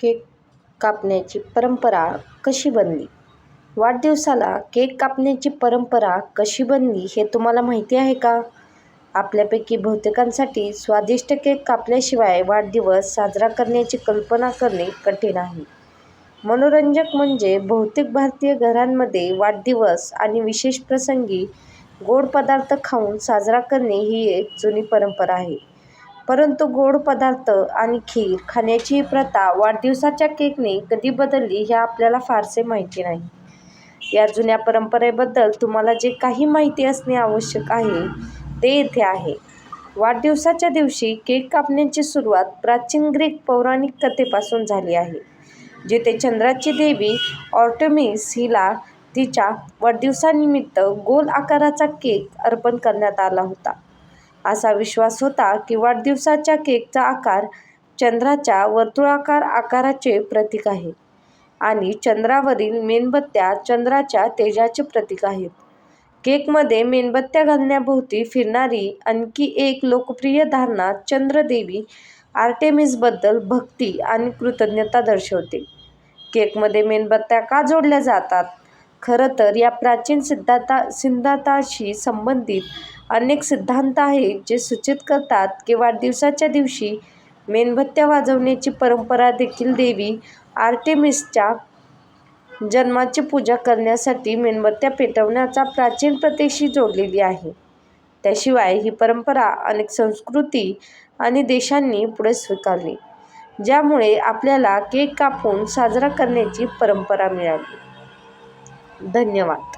Cake कापण्याची परंपरा कशी बनली? वाढदिवसाला केक कापण्याची परंपरा कशी बनली हे तुम्हाला माहिती आहे का? आपल्यापैकी बहुतेकांसाठी स्वादिष्ट केक कापल्याशिवाय वाढदिवस साजरा करण्याची कल्पना करणे कठीण आहे. मनोरंजक म्हणजे बहुतेक भारतीय घरांमध्ये वाढदिवस आणि विशेष प्रसंगी गोड पदार्थ खाऊन साजरा करणे ही एक जुनी परंपरा आहे. परंतु गोड पदार्थ आणि खीर खाण्याची ही प्रथा वाढदिवसाच्या केकने कधी बदलली हे आपल्याला फारसे माहिती नाही. या जुन्या परंपरेबद्दल तुम्हाला जे काही माहिती असणे आवश्यक आहे ते येथे आहे. वाढदिवसाच्या दिवशी केक कापण्याची सुरुवात प्राचीन ग्रीक पौराणिक कथेपासून झाली आहे जिथे चंद्राची देवी ऑर्टमिस हिला तिच्या वाढदिवसानिमित्त गोल आकाराचा केक अर्पण करण्यात आला होता. असा विश्वास होता की वाढदिवसाच्या केकचा आकार चंद्राच्या वर्तुळाकार आकाराचे प्रतीक आहे आणि चंद्रावरील मेणबत्त्या चंद्राच्या तेजाचे प्रतीक आहेत. केकमध्ये मेणबत्त्या घालण्याभोवती फिरणारी आणखी एक लोकप्रिय धारणा चंद्रदेवी आर्टेमिसबद्दल भक्ती आणि कृतज्ञता दर्शवते. केकमध्ये मेणबत्त्या का जोडल्या जातात? खरं तर या प्राचीन सिद्धांता सिद्धांताशी संबंधित अनेक सिद्धांत आहेत जे सूचित करतात की वाढदिवसाच्या दिवशी मेणबत्त्या वाजवण्याची परंपरा देखील देवी आर्टेमिसच्या जन्माची पूजा करण्यासाठी मेणबत्त्या पेटवण्याच्या प्राचीन प्रथेशी जोडलेली आहे. त्याशिवाय ही परंपरा अनेक संस्कृती आणि देशांनी पुढे स्वीकारली ज्यामुळे आपल्याला केक कापून साजरा करण्याची परंपरा मिळाली. धन्यवाद.